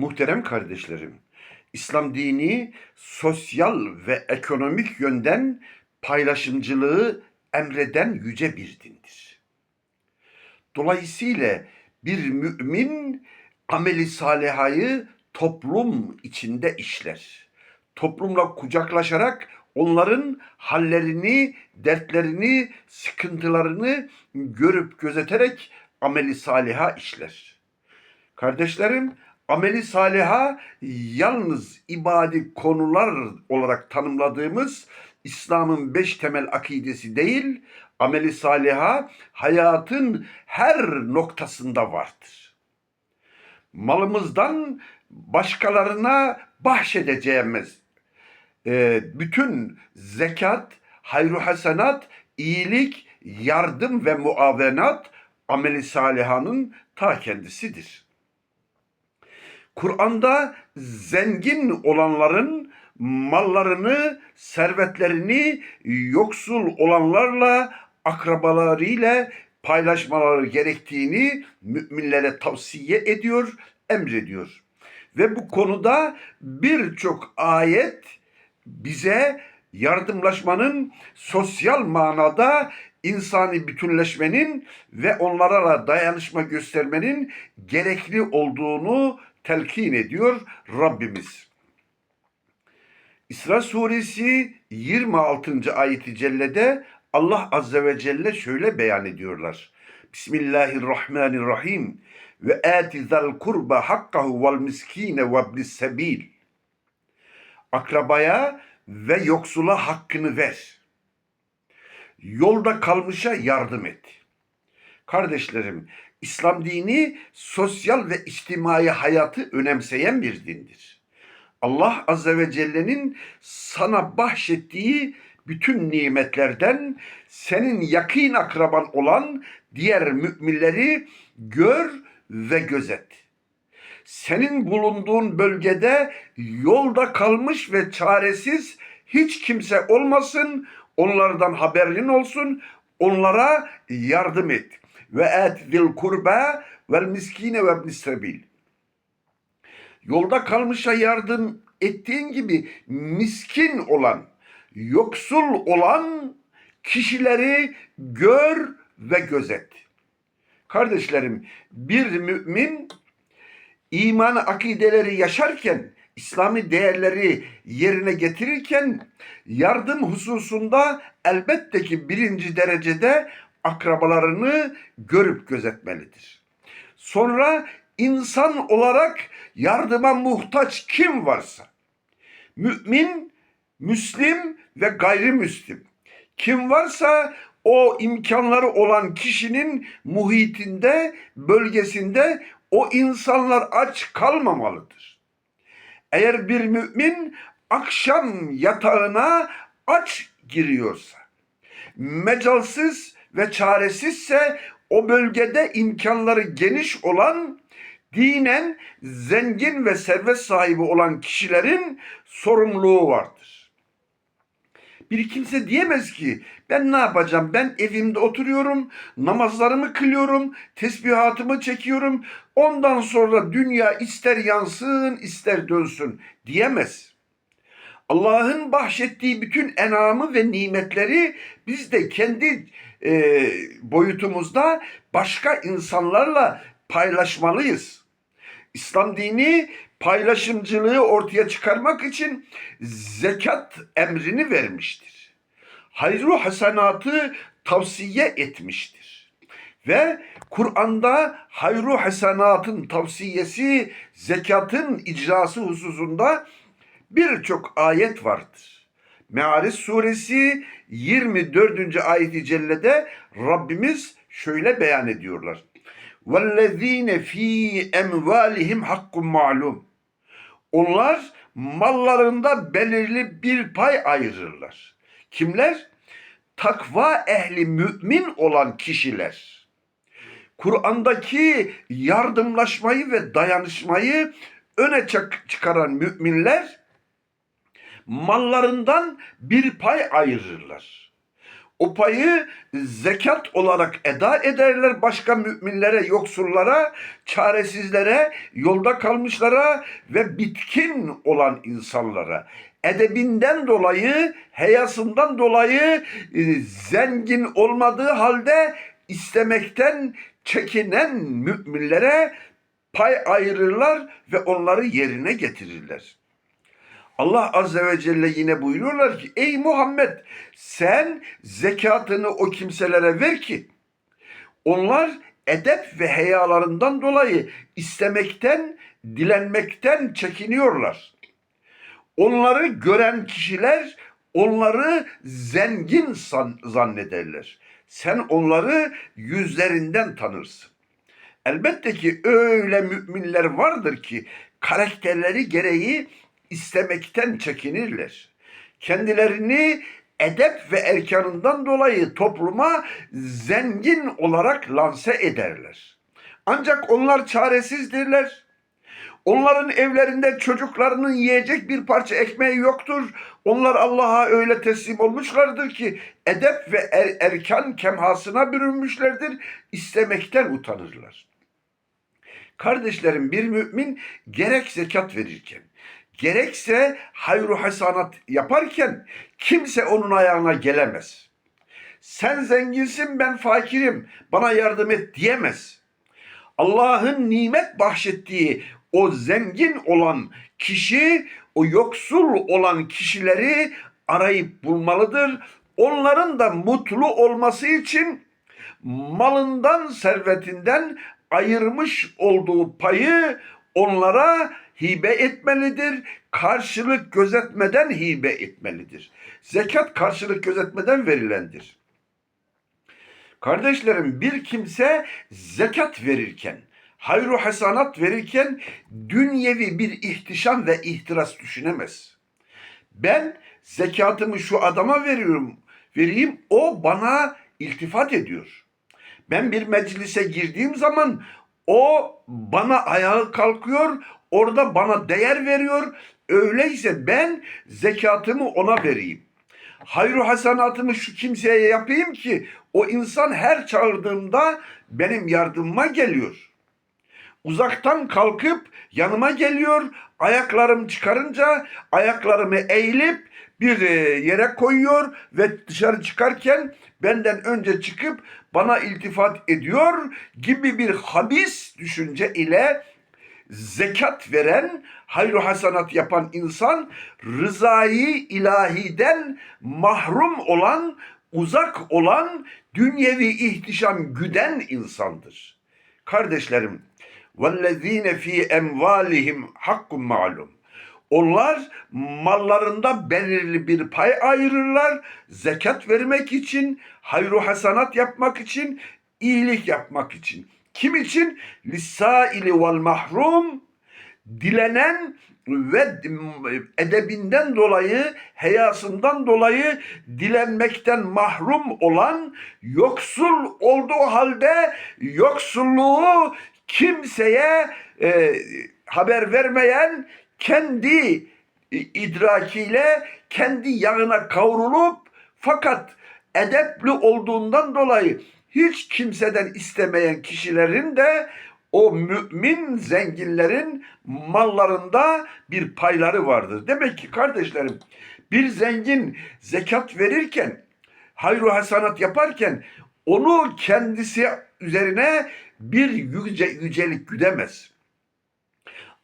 Muhterem kardeşlerim, İslam dini sosyal ve ekonomik yönden paylaşımcılığı emreden yüce bir dindir. Dolayısıyla bir mümin ameli salihayı toplum içinde işler. Toplumla kucaklaşarak onların hallerini, dertlerini, sıkıntılarını görüp gözeterek ameli saliha işler. Kardeşlerim, ameli saliha yalnız ibadi konular olarak tanımladığımız İslam'ın beş temel akidesi değil, ameli saliha hayatın her noktasında vardır. Malımızdan başkalarına bahşedeceğimiz e, bütün zekat, hayru hasenat, iyilik, yardım ve muavenat ameli salihanın ta kendisidir. Kur'an'da zengin olanların mallarını, servetlerini yoksul olanlarla, akrabalarıyla paylaşmaları gerektiğini müminlere tavsiye ediyor, emrediyor. Ve bu konuda birçok ayet bize yardımlaşmanın sosyal manada insani bütünleşmenin ve onlara dayanışma göstermenin gerekli olduğunu telkin ediyor Rabbimiz. İsra suresi 26. ayeti cellede Allah azze ve celle şöyle beyan ediyorlar. Bismillahirrahmanirrahim ve ati zal kurba hakkahu vel miskine ve ibnis sebil. Akrabaya ve yoksula hakkını ver. Yolda kalmışa yardım et. Kardeşlerim, İslam dini sosyal ve içtimai hayatı önemseyen bir dindir. Allah Azze ve Celle'nin sana bahşettiği bütün nimetlerden senin yakın akraban olan diğer müminleri gör ve gözet. Senin bulunduğun bölgede yolda kalmış ve çaresiz hiç kimse olmasın, onlardan haberin olsun, onlara yardım et. Ve et zil kurba vel miskine ve ibnis sebil. Yolda kalmışa yardım ettiğin gibi miskin olan, yoksul olan kişileri gör ve gözet. Kardeşlerim, bir mümin iman akideleri yaşarken, İslami değerleri yerine getirirken yardım hususunda elbette ki birinci derecede akrabalarını görüp gözetmelidir. Sonra insan olarak yardıma muhtaç kim varsa, mümin, müslim ve gayrimüslim, kim varsa o imkanları olan kişinin muhitinde, bölgesinde o insanlar aç kalmamalıdır. Eğer bir mümin akşam yatağına aç giriyorsa, mecalsiz ve çaresizse o bölgede imkanları geniş olan dinen zengin ve servet sahibi olan kişilerin sorumluluğu vardır. Bir kimse diyemez ki ben ne yapacağım? Ben evimde oturuyorum, namazlarımı kılıyorum, tesbihatımı çekiyorum. Ondan sonra dünya ister yansın ister dönsün diyemez. Allah'ın bahşettiği bütün enamı ve nimetleri biz de kendi e, boyutumuzda başka insanlarla paylaşmalıyız. İslam dini paylaşımcılığı ortaya çıkarmak için zekat emrini vermiştir. Hayru hasenatı tavsiye etmiştir. Ve Kur'an'da hayru hasenatın tavsiyesi, zekatın icrası hususunda birçok ayet vardır. Me'ariz suresi 24. ayeti cellede Rabbimiz şöyle beyan ediyorlar. وَالَّذ۪ينَ ف۪ي اَمْوَالِهِمْ حَقٌّ مَعْلُومٌ Onlar mallarında belirli bir pay ayırırlar. Kimler? Takva ehli mümin olan kişiler. Kur'an'daki yardımlaşmayı ve dayanışmayı öne çıkaran müminler mallarından bir pay ayırırlar. o payı zekat olarak eda ederler başka müminlere, yoksullara, çaresizlere, yolda kalmışlara ve bitkin olan insanlara. Edebinden dolayı, heyasından dolayı e, zengin olmadığı halde istemekten çekinen müminlere pay ayırırlar ve onları yerine getirirler. Allah Azze ve Celle yine buyuruyorlar ki ey Muhammed sen zekatını o kimselere ver ki onlar edep ve heyalarından dolayı istemekten, dilenmekten çekiniyorlar. Onları gören kişiler onları zengin zannederler. Sen onları yüzlerinden tanırsın. Elbette ki öyle müminler vardır ki karakterleri gereği istemekten çekinirler. Kendilerini edep ve erkanından dolayı topluma zengin olarak lanse ederler. Ancak onlar çaresizdirler. Onların evlerinde çocuklarının yiyecek bir parça ekmeği yoktur. Onlar Allah'a öyle teslim olmuşlardır ki edep ve er- erkan kemhasına bürünmüşlerdir. İstemekten utanırlar. Kardeşlerim bir mümin gerek zekat verirken, gerekse hayru hasanat yaparken kimse onun ayağına gelemez. Sen zenginsin ben fakirim bana yardım et diyemez. Allah'ın nimet bahşettiği o zengin olan kişi, o yoksul olan kişileri arayıp bulmalıdır. Onların da mutlu olması için malından, servetinden ayırmış olduğu payı onlara hibe etmelidir. Karşılık gözetmeden hibe etmelidir. Zekat karşılık gözetmeden verilendir. Kardeşlerim bir kimse zekat verirken, hayru hasanat verirken dünyevi bir ihtişam ve ihtiras düşünemez. Ben zekatımı şu adama veriyorum, vereyim o bana iltifat ediyor. Ben bir meclise girdiğim zaman o bana ayağa kalkıyor, orada bana değer veriyor. Öyleyse ben zekatımı ona vereyim. Hayru hasanatımı şu kimseye yapayım ki o insan her çağırdığımda benim yardımıma geliyor. Uzaktan kalkıp yanıma geliyor. Ayaklarım çıkarınca ayaklarımı eğilip bir e, yere koyuyor ve dışarı çıkarken benden önce çıkıp bana iltifat ediyor gibi bir habis düşünce ile zekat veren, hayru hasanat yapan insan rızayı ilahiden mahrum olan, uzak olan, dünyevi ihtişam güden insandır. Kardeşlerim, وَالَّذ۪ينَ ف۪ي اَمْوَالِهِمْ حَقٌّ مَعْلُومٌ onlar mallarında belirli bir pay ayırırlar. Zekat vermek için, hayru hasanat yapmak için, iyilik yapmak için. Kim için? Lisaili vel mahrum dilenen ve edebinden dolayı, heyasından dolayı dilenmekten mahrum olan, yoksul olduğu halde yoksulluğu kimseye e, haber vermeyen, kendi idrakiyle kendi yağına kavrulup fakat edepli olduğundan dolayı hiç kimseden istemeyen kişilerin de o mümin zenginlerin mallarında bir payları vardır. Demek ki kardeşlerim bir zengin zekat verirken, hayru hasanat yaparken onu kendisi üzerine bir yüce, yücelik güdemez.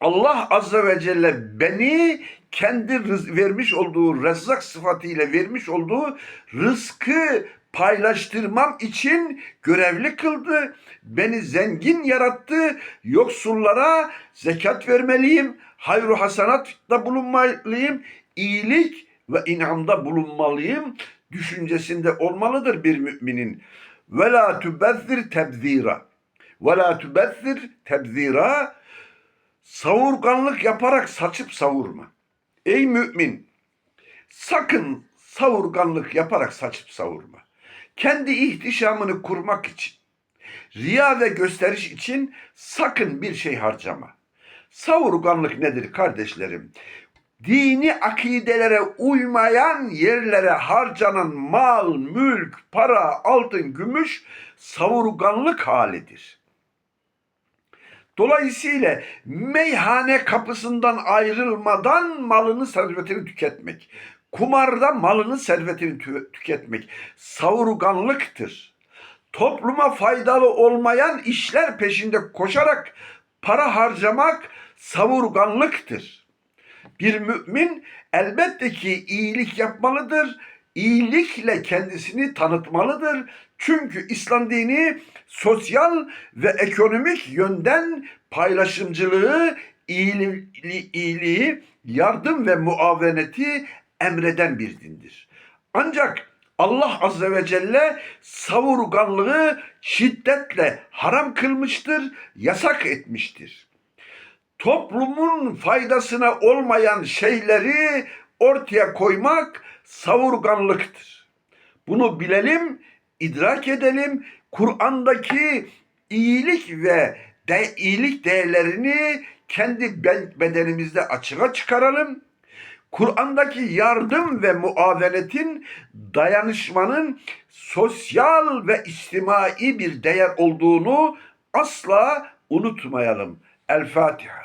Allah Azze ve Celle beni kendi rız- vermiş olduğu rezzak sıfatıyla vermiş olduğu rızkı paylaştırmam için görevli kıldı. Beni zengin yarattı. Yoksullara zekat vermeliyim. Hayru hasanatta bulunmalıyım. iyilik ve inamda bulunmalıyım. Düşüncesinde olmalıdır bir müminin. Ve la tubezzir tebzira. Ve la tubezzir tebzira. Savurganlık yaparak saçıp savurma. Ey mümin! Sakın savurganlık yaparak saçıp savurma. Kendi ihtişamını kurmak için, riya ve gösteriş için sakın bir şey harcama. Savurganlık nedir kardeşlerim? dini akidelere uymayan yerlere harcanan mal, mülk, para, altın, gümüş savurganlık halidir. Dolayısıyla meyhane kapısından ayrılmadan malını servetini tüketmek, kumarda malını servetini tü- tüketmek savurganlıktır. Topluma faydalı olmayan işler peşinde koşarak para harcamak savurganlıktır. Bir mümin elbette ki iyilik yapmalıdır. İyilikle kendisini tanıtmalıdır. Çünkü İslam dini sosyal ve ekonomik yönden paylaşımcılığı, iyiliği, iyiliği, yardım ve muaveneti emreden bir dindir. Ancak Allah Azze ve Celle savurganlığı şiddetle haram kılmıştır, yasak etmiştir toplumun faydasına olmayan şeyleri ortaya koymak savurganlıktır. Bunu bilelim, idrak edelim. Kur'an'daki iyilik ve de, iyilik değerlerini kendi bedenimizde açığa çıkaralım. Kur'an'daki yardım ve muavenetin dayanışmanın sosyal ve içtimai bir değer olduğunu asla unutmayalım. El Fatiha.